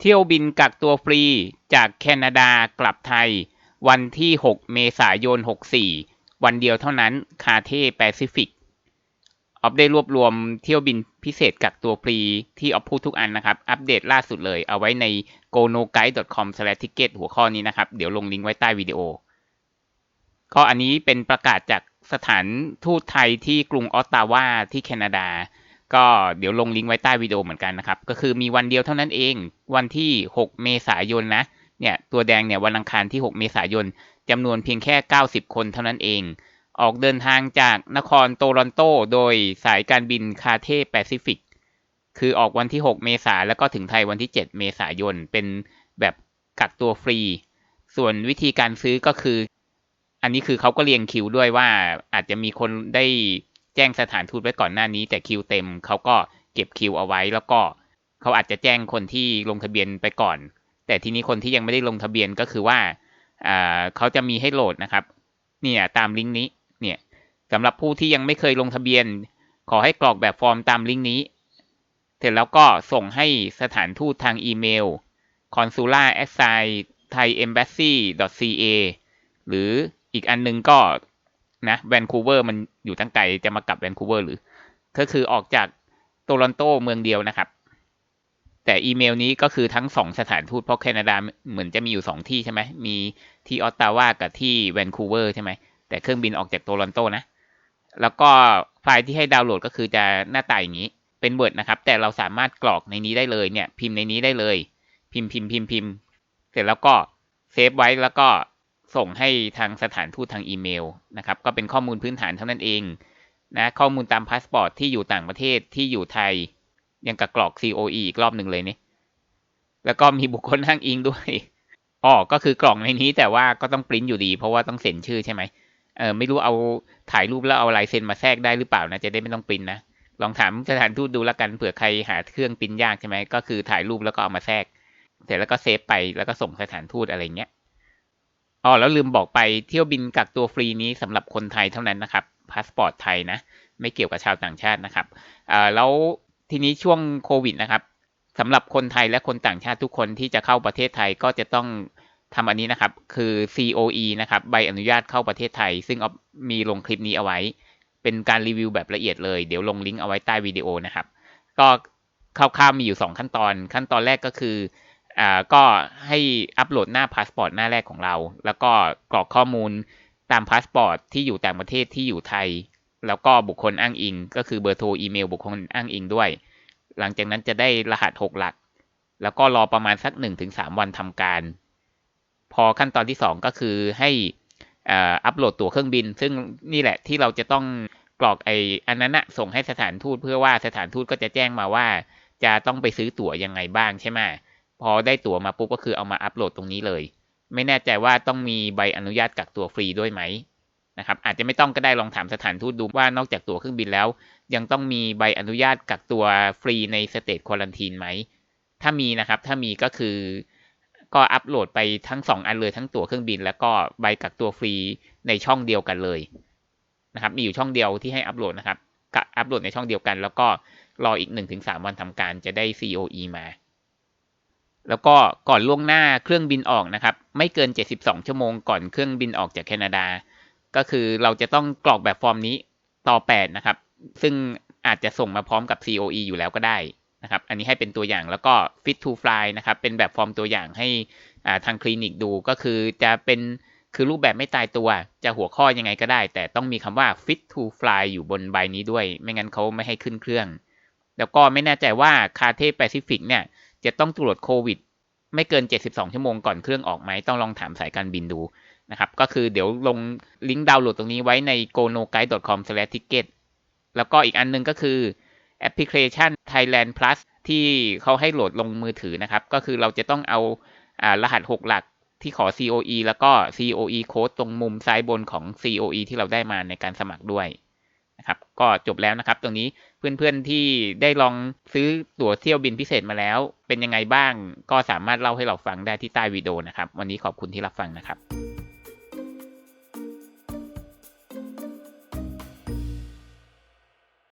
เที่ยวบินกักตัวฟรีจากแคนาดากลับไทย วันที่ 6 เมษายน 64 วันเดียวเท่านั้น คาเท่แปซิฟิก ออฟได้รวบรวมเที่ยวบินพิเศษกักตัวฟรีที่ออฟพูดทุกอันนะครับ อัปเดตล่าสุดเลยเอาไว้ใน gonoguide.com/ticket หัวข้อนี้นะครับ เดี๋ยวลงลิงก์ไว้ใต้วิดีโอ ก็อันนี้เป็นประกาศจากสถานทูตไทยที่กรุงออตตาวาที่แคนาดา ก็เดี๋ยวลงลิงก์ไว้ใต้วิดีโอเหมือนกันนะครับ ก็คือมีวันเดียวเท่านั้นเอง วันที่ 6 เมษายนนะ เนี่ย ตัวแดงเนี่ยวันอังคารที่ 6 เมษายนจำนวนเพียงแค่ 90 คนเท่านั้นเอง ออกเดินทางจากนครโตรอนโต โดยสายการบินคาเท่แปซิฟิก คือออกวันที่ 6 เมษาแล้วก็ถึงไทยวันที่ 7 เมษายน เป็นแบบกักตัวฟรี ส่วนวิธีการซื้อก็คือ อันนี้คือเขาก็เรียงคิวด้วยว่าอาจจะมีคนได้ แจ้งสถานทูตไว้ก่อนหน้านี้ แต่คิวเต็มเขาก็เก็บคิวเอาไว้ แล้วก็เขาอาจจะแจ้งคนที่ลงทะเบียนไปก่อน แต่ทีนี้คนที่ยังไม่ได้ลงทะเบียนก็คือว่าเขาจะมีให้โหลดนะครับ เนี่ยตามลิงก์นี้ เนี่ยสำหรับผู้ที่ยังไม่เคยลงทะเบียน ขอให้กรอกแบบฟอร์มตามลิงก์นี้ เสร็จแล้วก็ส่งให้สถานทูตทางอีเมล consular assign thai embassy ca หรืออีกอันนึงก็ นะแวนคูเวอร์มันอยู่ตั้งไกลจะมากลับแวนคูเวอร์หรือก็คือออกจากโตรอนโตเมืองเดียวนะครับ แต่อีเมลนี้ก็คือทั้งสองสถานทูตเพราะแคนาดาเหมือนจะมีอยู่สองที่ใช่ไหมมีที่ออตตาวากับที่แวนคูเวอร์ใช่ไหมแต่เครื่องบินออกจากโตรอนโตนะ แล้วก็ไฟล์ที่ให้ดาวน์โหลดก็คือจะหน้าตาอย่างนี้เป็นเวิร์ดนะครับ แต่เราสามารถกรอกในนี้ได้เลยเนี่ย พิมพ์ในนี้ได้เลย พิมพ์พิมพ์พิมพ์พิมพ์เสร็จแล้วก็เซฟไว้แล้วก็ ส่งให้ทางสถานทูตทางอีเมลนะครับ ก็เป็นข้อมูลพื้นฐานเท่านั้นเองนะข้อมูลตามพาสปอร์ตที่อยู่ต่างประเทศที่อยู่ไทย ยังกับกรอก COE อีกรอบหนึ่งเลยนี่แล้วก็มีบุคคลอ้างอิงด้วยอ๋อก็คือกล่องในนี้แต่ว่าก็ต้องปริ้นอยู่ดี เพราะว่าต้องเซ็นชื่อใช่ไหมเออไม่รู้เอาถ่ายรูปแล้วเอาลายเซ็นมาแทรกได้หรือเปล่านะจะได้ไม่ต้องปริ้นนะลองถามสถานทูตดูแล้วกันเผื่อใครหาเครื่องปริ้นยากใช่ไหมก็คือถ่ายรูปแล้วก็เอามาแทรก เสร็จแล้วก็เซฟไปแล้วก็ส่งสถานทูตอะไรเงี้ย อ๋อแล้วลืมบอกไปเที่ยวบินกักตัวฟรีนี้สำหรับคนไทยเท่านั้นนะครับพาสปอร์ตไทยนะไม่เกี่ยวกับชาวต่างชาตินะครับอ่าแล้วทีนี้ช่วงโควิดนะครับสำหรับคนไทยและคนต่างชาติทุกคนที่จะเข้าประเทศไทยก็จะต้องทำอันนี้นะครับ คือ COE นะครับ ใบอนุญาตเข้าประเทศไทย ซึ่งมีลงคลิปนี้เอาไว้ เป็นการรีวิวแบบละเอียดเลย เดี๋ยวลงลิงก์เอาไว้ใต้วิดีโอนะครับ ก็คร่าวๆมีอยู่ 2 ขั้นตอน ขั้นตอนแรกก็คือ อ่าก็ให้อัปโหลดหน้าพาสปอร์ตหน้าแรกของเรา แล้วก็กรอกข้อมูลตามพาสปอร์ตที่อยู่ต่างประเทศที่อยู่ไทย แล้วก็บุคคลอ้างอิง ก็คือเบอร์โทรอีเมล บุคคลอ้างอิงด้วย หลังจากนั้นจะได้รหัส 6 หลัก แล้วก็รอประมาณสัก 1-3 วันทำการ พอขั้นตอนที่ 2 ก็คือให้อัปโหลดตั๋วเครื่องบิน ซึ่งนี่แหละที่เราจะต้องกรอกไออันนั้นนะส่งให้สถานทูตเพื่อว่าสถานทูตก็จะแจ้งมาว่า จะต้องไปซื้อตั๋วยังไงบ้างใช่ไหม พอได้ตั๋วมาปุ๊บก็คือเอามาอัปโหลดตรงนี้เลย ไม่แน่ใจว่าต้องมีใบอนุญาตกักตัวฟรีด้วยไหมนะครับอาจจะไม่ต้องก็ได้ลองถามสถานทูตดูว่านอกจากตั๋วเครื่องบินแล้ว ยังต้องมีใบอนุญาตกักตัวฟรีในสเตทควอลันทีนไหมถ้ามีนะครับถ้ามีก็คือก็อัปโหลดไปทั้ง 2 อันเลยทั้งตั๋วเครื่องบิน แล้วก็ใบกักตัวฟรีในช่องเดียวกันเลยนะครับมีอยู่ช่องเดียวที่ให้อัปโหลดนะครับอัปโหลดในช่องเดียวกัน แล้วก็รออีก 1-3 วันทำการจะได้ COE มา แล้วก็ก่อนล่วงหน้าเครื่องบินออกนะครับ ไม่เกิน 72 ชั่วโมงก่อนเครื่องบินออกจากแคนาดา ก็คือเราจะต้องกรอกแบบฟอร์มนี้ต่อ 8 นะครับ ซึ่งอาจจะส่งมาพร้อมกับ COE อยู่แล้วก็ได้นะครับ อันนี้ให้เป็นตัวอย่างแล้วก็ fit to fly นะครับ เป็นแบบฟอร์มตัวอย่างให้ทางคลินิกดูก็คือจะเป็นคือรูปแบบไม่ตายตัว จะหัวข้อยังไงก็ได้ แต่ต้องมีคำว่า fit to fly อยู่บนใบนี้ด้วย ไม่งั้นเขาไม่ให้ขึ้นเครื่อง แล้วก็ไม่แน่ใจว่าคาเทแปซิฟิกเนี่ย จะต้องตรวจโควิด ไม่เกิน 72 ชั่วโมงก่อนเครื่องออกไหมต้องลองถามสายการบินดูนะครับก็คือเดี๋ยวลงลิงก์ดาวน์โหลดตรงนี้ไว้ใน gonoguide.com/ticket แล้วก็อีกอันนึงก็คือแอปพลิเคชัน Thailand Plus ที่เขาให้โหลดลงมือถือนะครับ ก็คือเราจะต้องเอาอารหัส 6 หลักที่ขอ COE แล้วก็ COE code ตรงมุมซ้ายบนของ COE ที่เราได้มาในการสมัครด้วย ก็จบแล้วนะครับ ตรงนี้เพื่อนๆที่ได้ลองซื้อตั๋วเที่ยวบินพิเศษมาแล้ว เป็นยังไงบ้างก็สามารถเล่าให้เราฟังได้ที่ใต้วิดีโอนะครับ วันนี้ขอบคุณที่รับฟังนะครับ